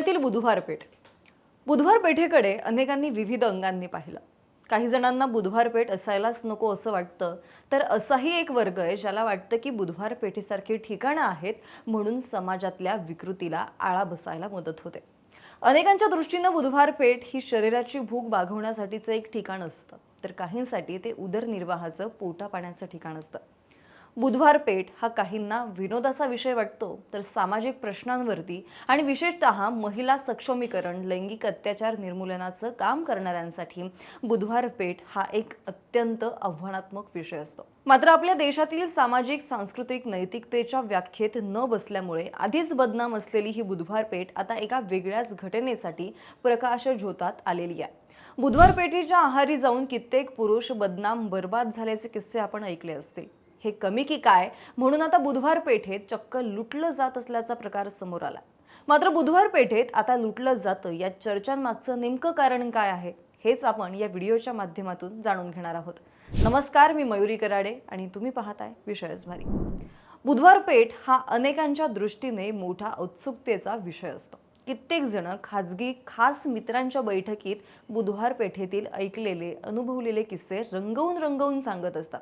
पुण्यातील बुधवार पेठ. बुधवार पेठेकडे अनेकांनी विविध अंगांनी पाहिलं. काही जणांना बुधवार पेठ असायलाच नको असं वाटतं तर असाही एक वर्ग आहे ज्याला वाटतं की बुधवार पेठेसारखी ठिकाणं आहेत म्हणून समाजातल्या विकृतीला आळा बसायला मदत होते. अनेकांच्या दृष्टीनं बुधवार पेठ ही शरीराची भूक भागवण्यासाठीचं एक ठिकाण असतं तर काहींसाठी ते उदरनिर्वाहाचं पोटा पाण्याचं ठिकाण असतं. बुधवार पेठ हा काहींना विनोदाचा विषय वाटतो तर सामाजिक प्रश्नांवरती आणि विशेषतः महिला सक्षमीकरण लैंगिक अत्याचार निर्मूलनाचं काम करणाऱ्यांसाठी बुधवार पेठ हा एक अत्यंत आव्हानात्मक विषय असतो. मात्र आपल्या देशातील सामाजिक सांस्कृतिक नैतिकतेच्या व्याख्येत न बसल्यामुळे आधीच बदनाम असलेली ही बुधवार पेठ आता एका वेगळ्याच घटनेसाठी प्रकाश झोतात आलेली आहे. बुधवार पेठेच्या आहारी जाऊन कित्येक पुरुष बदनाम बर्बाद झाल्याचे किस्से आपण ऐकले असतील. हे कमी की काय? म्हणून आता बुधवार पेठेत चक्क लुटलं जात असल्याचा प्रकार समोर आला. मात्र बुधवार पेठेत आता लुटलं जातं या चर्चांमागचं नेमकं कारण काय आहे हेच आपण या व्हिडिओच्या माध्यमातून जाणून घेणार आहोत. नमस्कार मी मयुरी कराडे आणि तुम्ही पाहताय विषयच भारी. बुधवार पेठ हा अनेकांच्या दृष्टीने मोठा उत्सुकतेचा विषय असतो. कित्येक जण खाजगी खास मित्रांच्या बैठकीत बुधवार पेठेतील ऐकलेले अनुभवलेले किस्से रंगवून रंगवून सांगत असतात.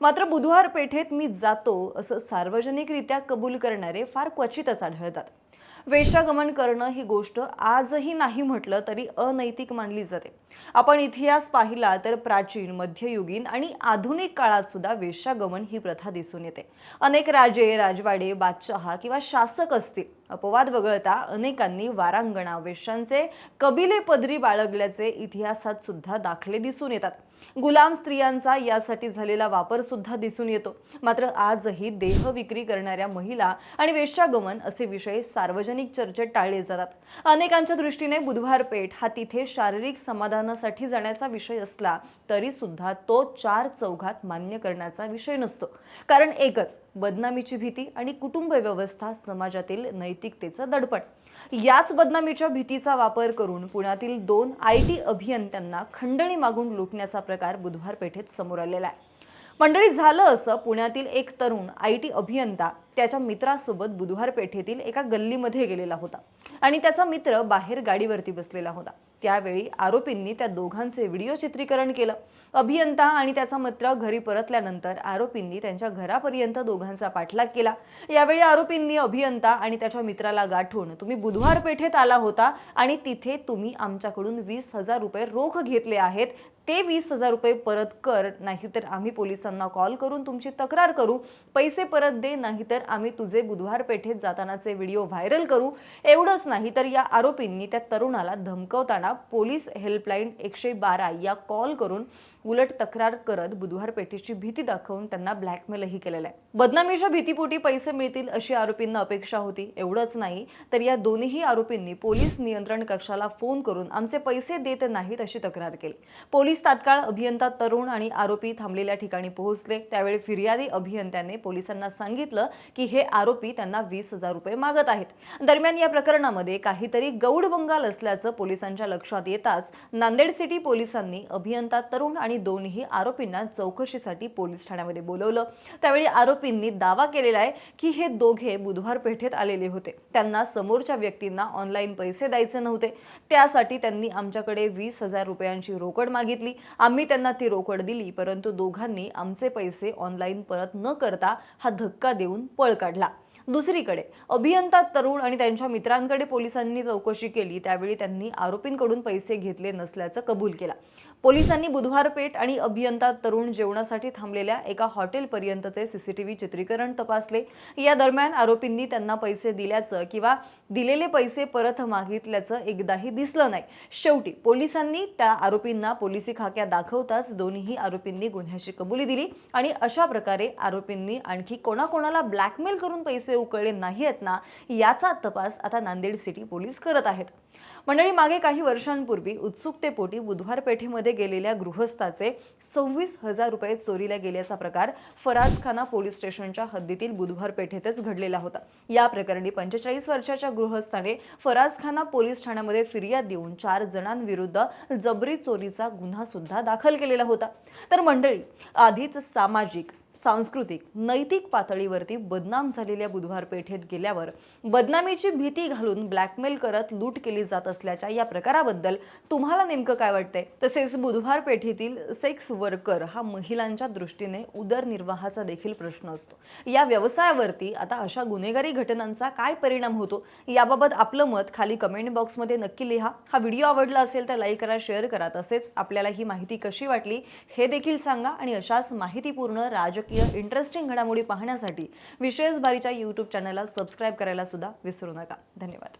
मात्र बुधवार पेठेत मी जातो असं सार्वजनिकरित्या कबूल करणारे फार क्वचितच आढळतात. वेश्यागमन करणं ही गोष्ट आजही नाही म्हटलं तरी अनैतिक मानली जाते. आपण इतिहास पाहिला तर प्राचीन मध्ययुगीन आणि आधुनिक काळात सुद्धा वेश्यागमन ही प्रथा दिसून येते. अनेक राजे राजवाडे बादशहा किंवा शासक असतील. अपवाद वगळता अनेकांनी वारांगणा वेश्यांचे कबिले पदरी बाळगल्याचे इतिहासात सुद्धा दाखले दिसून येतात. गुलाम स्त्रियांचा यासाठी झालेला वापर सुद्धा दिसून येतो. मात्र आजही देह विक्री करणाऱ्या महिला आणि वेश्यागमन असे विषय सार्वजनिक चर्चेत टाळले जातात. अनेकांच्या दृष्टीने बुधवार पेठ हा तिथे शारीरिक समाधानासाठी जाण्याचा विषय असला तरी सुद्धा तो चार चौघात मान्य करण्याचा विषय नसतो. कारण एकच बदनामीची भीती आणि कुटुंब व्यवस्था समाजातील नैतिकतेचं दडपण. याच बदनामीच्या भीतीचा वापर करून पुण्यातील दोन आय टी अभियंत्यांना खंडणी मागून लुटण्याचा प्रकार बुधवार पेठेत समोर आलेला आहे. मंडळी झालं असं पुण्यातील एक तरुण आय टी अभियंता त्याच्या मित्रासोबत बुधवार पेठेतील एका गल्लीमध्ये गेलेला होता आणि त्याचा मित्र बाहेर गाडीवरती बसलेला होता. त्यावेळी आरोपींनी त्या दोघांचे व्हिडिओ चित्रीकरण केलं. अभियंता आणि त्याचा मित्र घरी परतल्यानंतर आरोपींनी त्यांच्या घरापर्यंत दोघांचा पाठलाग केला. यावेळी आरोपींनी अभियंता आणि त्याच्या मित्राला गाठून तुम्ही बुधवार पेठेत आला होता आणि तिथे तुम्ही आमच्याकडून वीस हजार रुपये रोख घेतले आहेत. ते वीस हजार रुपये परत कर नाहीतर आम्ही पोलिसांना कॉल करून तुमची तक्रार करू. पैसे परत दे नाहीतर आम्ही तुझे बुधवार पेठेत जातानाचे व्हिडिओ व्हायरल करू एवढंच नाही तर या आरोपींनी त्या तरुणाला धमकवताना पोलीस हेल्पलाईन एकशे बारा या कॉल करून उलट तक्रार करत बुधवार पेठेची भीती दाखवून त्यांना ब्लॅकमेलही केलेलं आहे. बदनामीच्या भीतीपोटी पैसे मिळतील अशी आरोपींना अपेक्षा होती. एवढंच नाही तर या दोन्ही आरोपींनी पोलीस नियंत्रण कक्षाला फोन करून आमचे पैसे देत नाहीत अशी तक्रार केली. पोलीस तात्काळ अभियंता तरुण आणि आरोपी थांबलेल्या ठिकाणी पोहोचले. त्यावेळी फिर्यादी अभियंत्याने पोलिसांना सांगितलं की हे आरोपी त्यांना वीस हजार रुपये मागत आहेत. दरम्यान या प्रकरणामध्ये काहीतरी गौड बंगाल असल्याचं पोलिसांच्या लक्षात येताच नांदेड सिटी पोलिसांनी अभियंता तरुण आणि दोन्ही आरोपींना चौकशीसाठी पोलीस ठाण्यामध्ये बोलवलं. त्यावेळी आरोपींनी दावा केलेला आहे की हे दोघे बुधवार पेठेत आलेले होते. त्यांना समोरच्या व्यक्तींना ऑनलाईन पैसे द्यायचे नव्हते. त्यासाठी त्यांनी आमच्याकडे वीस हजार रुपयांची रोकड मागितली. आम्ही त्यांना ती रोकड दिली परंतु दोघांनी आमचे पैसे ऑनलाईन परत न करता हा धक्का देऊन पळ काढला. दुसरीकडे अभियंता तरुण आणि त्यांच्या मित्रांकडे पोलिसांनी चौकशी केली त्यावेळी त्यांनी आरोपींकडून पैसे घेतले नसल्याचं कबूल केला. पोलिसांनी बुधवार पेठ आणि अभियंता तरुण जेवणासाठी थांबलेल्या एका हॉटेलपर्यंतचे सीसीटीव्ही चित्रीकरण तपासले. या दरम्यान आरोपींनी त्यांना पैसे दिल्याचं किंवा दिलेले पैसे परत मागितल्याचं एकदाही दिसलं नाही. शेवटी पोलिसांनी त्या आरोपींना पोलिसी खाक्या दाखवताच दोन्ही आरोपींनी गुन्ह्याची कबुली दिली आणि अशा प्रकारे आरोपींनी आणखी कोणाकोणाला ब्लॅकमेल करून पैसे उकळले नाही आहेत ना याचा तपास आता नांदेड सिटी पोलीस करत आहेत. मंडळी मागे काही वर्षांपूर्वी उत्सुकतेपोटी बुधवार पेठेमध्ये गेलेल्या गृहस्थाचे सव्वीस हजार रुपये चोरीला गेल्याचा प्रकार फराजखाना पोलीस स्टेशनच्या हद्दीतील बुधवार पेठेतच घडलेला होता. या प्रकरणी पंचेचाळीस वर्षाच्या गृहस्थाने फराजखाना पोलीस ठाण्यामध्ये फिर्याद देऊन चार जणांविरुद्ध जबरी चोरीचा गुन्हा सुद्धा दाखल केलेला होता. तर मंडळी आधीच सामाजिक सांस्कृतिक नैतिक पातळीवरती बदनाम झालेल्या बुधवार पेठेत गेल्यावर बदनामीची भीती घालून ब्लॅकमेल करत लूट केली जात असल्याच्या या प्रकाराबद्दल तुम्हाला नेमकं काय वाटतंय? तसेच बुधवार पेठेतील सेक्स वर्कर हा महिलांच्या दृष्टीने उदरनिर्वाहाचा देखील प्रश्न असतो. या व्यवसायावरती आता अशा गुन्हेगारी घटनांचा काय परिणाम होतो? याबाबत आपलं मत खाली कमेंट बॉक्समध्ये नक्की लिहा. हा व्हिडिओ आवडला असेल तर लाईक करा शेअर करा. तसेच आपल्याला ही माहिती कशी वाटली हे देखील सांगा आणि अशाच माहितीपूर्ण राजकीय इंटरेस्टिंग घडामोडी पाहण्यासाठी विशेष बारीच्या यूट्यूब चॅनलला सबस्क्राईब करायला सुद्धा विसरू नका. धन्यवाद.